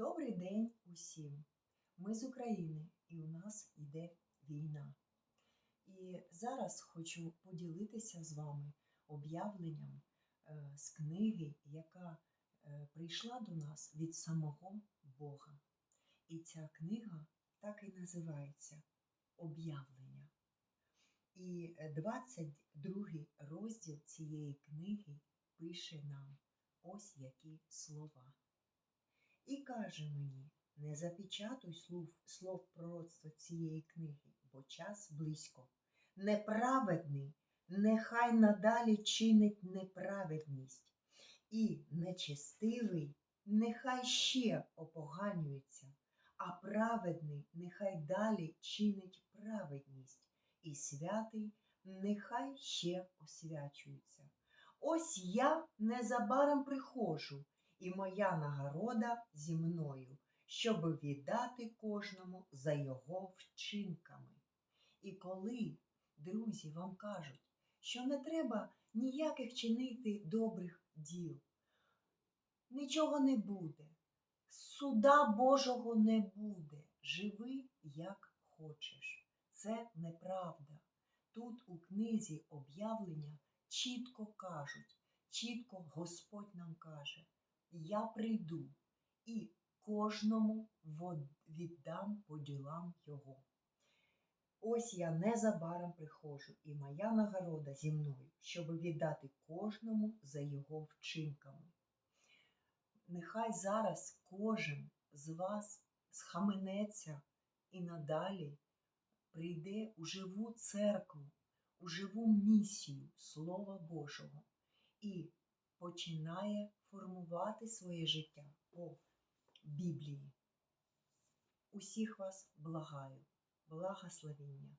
Добрий день усім! Ми з України і у нас йде війна. І зараз хочу поділитися з вами об'явленням е, з книги, яка е, прийшла до нас від самого Бога. І ця книга так і називається Об'явлення. І е, 22 розділ цієї книги пише нам ось які слова. І каже мені: не запечатуй слов, слов пророцтва цієї книги, бо час близько. Неправедний, нехай надалі чинить неправедність, і нечестивий, нехай ще опоганюється, а праведний нехай далі чинить праведність, і святий нехай ще освячується. Ось я незабаром приходжу, і моя нагорода зі мною, щоб віддати кожному за його вчинками. І коли друзі вам кажуть, що не треба ніяких чинити добрих діл, нічого не буде, суда Божого не буде, живи як хочеш. Це неправда. Тут у книзі об'явлення чітко кажуть, чітко Господь нам каже, я прийду і кожному віддам по ділам його. Ось я незабаром приходжу, і моя нагорода зі мною, щоб віддати кожному за його вчинками. Нехай зараз кожен з вас схаменеться і надалі прийде у живу церкву, у живу місію Слова Божого і починає формувати своє життя по Біблії. Усіх вас благаю, благословіння.